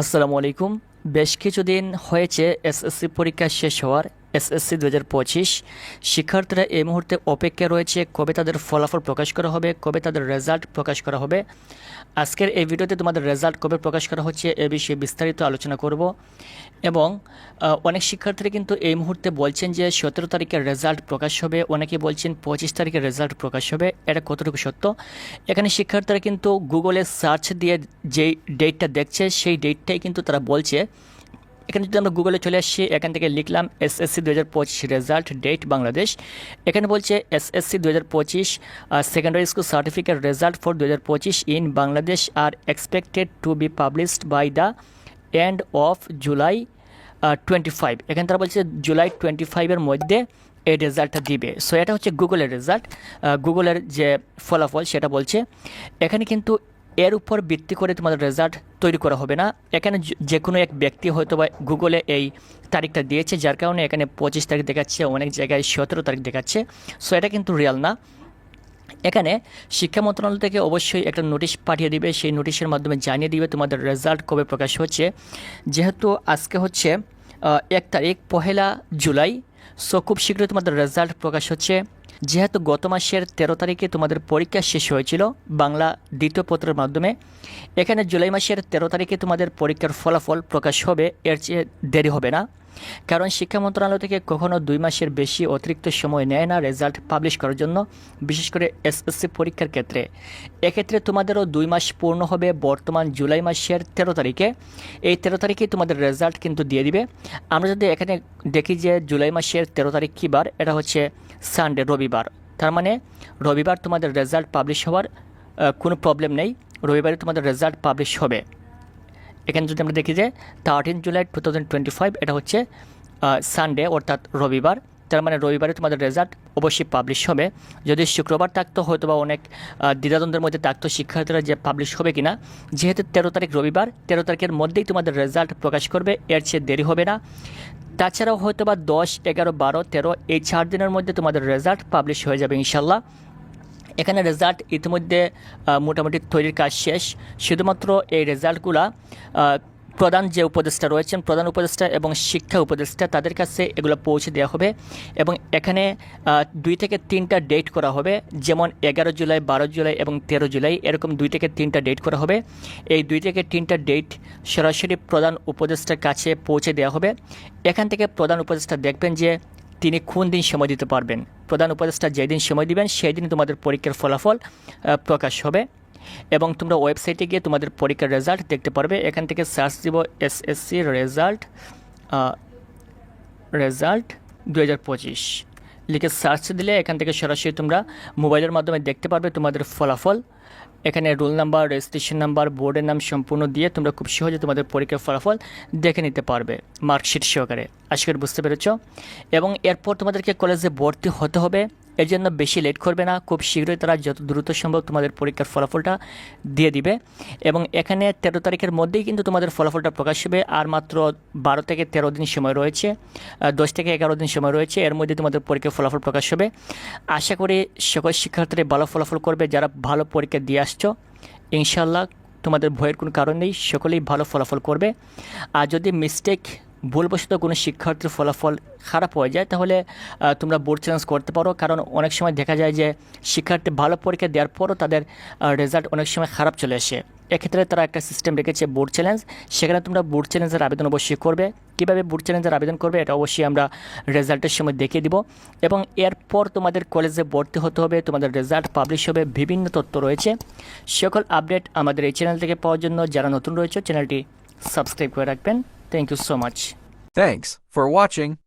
আসসালামু আলাইকুম। বেশ কিছুদিন হয়েছে এসএসসি পরীক্ষা শেষ হওয়ার। এসএসসি দু হাজার পঁচিশ। শিক্ষার্থীরা এই মুহূর্তে অপেক্ষা রয়েছে, কবে তাদের ফলাফল প্রকাশ করা হবে, কবে তাদের রেজাল্ট প্রকাশ করা হবে। আজকের এই ভিডিওতে তোমাদের রেজাল্ট কবে প্রকাশ করা হচ্ছে এ বিষয়ে বিস্তারিত আলোচনা করব। এবং অনেক শিক্ষার্থীরা কিন্তু এই মুহূর্তে বলছেন যে সতেরো তারিখের রেজাল্ট প্রকাশ হবে। অনেকে বলছেন পঁচিশ তারিখের রেজাল্ট প্রকাশ হবে। এটা কতটুকু সত্য? এখানে শিক্ষার্থীরা কিন্তু গুগলে সার্চ দিয়ে যেই ডেটটা দেখছে, সেই ডেটটাই কিন্তু তারা বলছে এখানে যদি আমরা গুগলে চলে আসছি এখান থেকে লিখলাম এসএসসি দু হাজার পঁচিশ রেজাল্ট ডেট বাংলাদেশ এখানে বলছে এসএসসি দু হাজার পঁচিশ secondary school certificate result for দু হাজার পঁচিশ in Bangladesh R expected to be published by the end of July twenty five এখানে তারা বলছে জুলাই টোয়েন্টি ফাইভের মধ্যে এই রেজাল্টটা দিবে। সো এটা হচ্ছে গুগলের রেজাল্ট গুগলের যে ফলাফল সেটা বলছে। এখানে কিন্তু এর উপর ভিত্তি করে তোমাদের রেজাল্ট তৈরি করা হবে না। এখানে যে- কোনো এক ব্যক্তি হয়তো বা গুগলে এই তারিখটা দিয়েছে, যার কারণে এখানে পঁচিশ তারিখ দেখাচ্ছে, অনেক জায়গায় সতেরো তারিখ দেখাচ্ছে। সো এটা কিন্তু রিয়াল না। এখানে শিক্ষা মন্ত্রণালয় থেকে অবশ্যই একটা নোটিশ পাঠিয়ে দিবে। সেই নোটিশের মাধ্যমে জানিয়ে দিবে তোমাদের রেজাল্ট কবে প্রকাশ হচ্ছে। যেহেতু আজকে হচ্ছে এক তারিখ, পহেলা জুলাই সো খুব শীঘ্রই তোমাদের রেজাল্ট প্রকাশ হচ্ছে। যেহেতু গত মাসের তেরো তারিখে তোমাদের পরীক্ষা শেষ হয়েছিল বাংলা দ্বিতীয় পত্রের মাধ্যমে, এখানে জুলাই মাসের তেরো তারিখে তোমাদের পরীক্ষার ফলাফল প্রকাশ হবে, এর চেয়ে দেরি হবে না। কারণ শিক্ষা মন্ত্রণালয় থেকে কখনও দুই মাসের বেশি অতিরিক্ত সময় নেয় না রেজাল্ট পাবলিশ করার জন্য, বিশেষ করে এসএসসি পরীক্ষার ক্ষেত্রে। এক্ষেত্রে তোমাদেরও দুই মাস পূর্ণ হবে বর্তমান জুলাই মাসের তেরো তারিখে। এই তেরো তারিখে তোমাদের রেজাল্ট কিন্তু দিয়ে দিবে। আমরা যদি এখানে দেখি যে জুলাই মাসের তেরো তারিখ কী বার, এটা হচ্ছে সানডে রবিবার। তার মানে রবিবার তোমাদের রেজাল্ট পাবলিশ হওয়ার কোনো প্রবলেম নেই। রবিবারে তোমাদের রেজাল্ট পাবলিশ হবে। এখানে যদি আমরা দেখি যে thirteen July two thousand twenty five এটা হচ্ছে সানডে অর্থাৎ রবিবার। তার মানে রবিবারে তোমাদের রেজাল্ট অবশ্যই পাবলিশ হবে। যদি শুক্রবার থাকতো হয়তো বা অনেক দ্বিধাদ্বন্দ্বের মধ্যে থাকতো শিক্ষার্থীরা যে পাবলিশ হবে কিনা। যেহেতু তেরো তারিখ রবিবার, তেরো তারিখের মধ্যেই তোমাদের রেজাল্ট প্রকাশ করবে, এর চেয়ে দেরি হবে না। তাছাড়াও হয়তো বা দশ, এগারো, বারো, তেরো, এই চার দিনের মধ্যে তোমাদের রেজাল্ট পাবলিশ হয়ে যাবে ইনশাল্লাহ এখানে রেজাল্ট ইতিমধ্যে মোটামুটি তৈরির কাজ শেষ। শুধুমাত্র এই রেজাল্টগুলা প্রধান যে উপদেষ্টা রয়েছেন, প্রধান উপদেষ্টা এবং শিক্ষা উপদেষ্টা, তাদের কাছে এগুলো পৌঁছে দেওয়া হবে এবং এখানে দুই থেকে তিনটা ডেট করা হবে, যেমন এগারো জুলাই, বারো জুলাই এবং তেরো জুলাই, এরকম দুই থেকে তিনটা ডেট করা হবে। এই দুই থেকে তিনটা ডেট সরাসরি প্রধান উপদেষ্টার কাছে পৌঁছে দেওয়া হবে। এখান থেকে প্রধান উপদেষ্টা দেখবেন যে তিনি কোন দিন সময় দিতে পারবেন। প্রধান উপদেষ্টা যেদিন সময় দিবেন সেই দিন তোমাদের পরীক্ষার ফলাফল প্রকাশ হবে। এবং তোমরা ওয়েবসাইটে গিয়ে তোমাদের পরীক্ষার রেজাল্ট দেখতে পারবে। এখান থেকে সার্চ দিব এসএসসি রেজাল্ট রেজাল্ট দু হাজার পঁচিশ। লিখে সার্চ দিলে এখান থেকে সরাসরি তোমরা মোবাইলের মাধ্যমে দেখতে পারবে তোমাদের ফলাফল। এখানে রোল নাম্বার রেজিস্ট্রেশন নাম্বার বোর্ডের নাম সম্পূর্ণ দিয়ে তোমরা খুব সহজে তোমাদের পরীক্ষার ফলাফল দেখে নিতে পারবে মার্কশিট সহকারে। আজকে বুঝতে পেরেছ। এবং এরপর তোমাদেরকে কলেজে ভর্তি হতে হবে। এর জন্য বেশি লেট করবে না। খুব শীঘ্রই তারা যত দ্রুত সম্ভব তোমাদের পরীক্ষার ফলাফলটা দিয়ে দিবে। এবং এখানে তেরো তারিখের মধ্যেই কিন্তু তোমাদের ফলাফলটা প্রকাশ হবে। আর মাত্র বারো থেকে তেরো দিন সময় রয়েছে দশ থেকে এগারো দিন সময় রয়েছে। এর মধ্যে তোমাদের পরীক্ষার ফলাফল প্রকাশ হবে। আশা করি সকল শিক্ষার্থীরা ভালো ফলাফল করবে। যারা ভালো পরীক্ষা দিয়ে আসছো ইনশাল্লাহ তোমাদের ভয়ের কোনো কারণ নেই। সকলেই ভালো ফলাফল করবে। আর যদি মিস্টেক ভুলবশত কোনো শিক্ষার্থীর ফলাফল খারাপ হয়ে যায়, তাহলে তোমরা বোর্ড চ্যালেঞ্জ করতে পারো। কারণ অনেক সময় দেখা যায় যে শিক্ষার্থী ভালো পরীক্ষা দেওয়ার পরও তাদের রেজাল্ট অনেক সময় খারাপ চলে আসে। এক্ষেত্রে তারা একটা সিস্টেম রেখেছে বোর্ড চ্যালেঞ্জ সেখানে তোমরা বোর্ড চ্যালেঞ্জের আবেদন অবশ্যই করবে। কীভাবে বোর্ড চ্যালেঞ্জের আবেদন করবে এটা অবশ্যই আমরা রেজাল্টের সময় দেখিয়ে দিব। এবং এরপর তোমাদের কলেজে ভর্তি হতে হবে, তোমাদের রেজাল্ট পাবলিশ হবে, বিভিন্ন তথ্য রয়েছে। সকল আপডেট আমাদের এই চ্যানেল থেকে পাওয়ার জন্য যারা নতুন রয়েছে চ্যানেলটি সাবস্ক্রাইব করে রাখবেন। Thank you so much. Thanks for watching.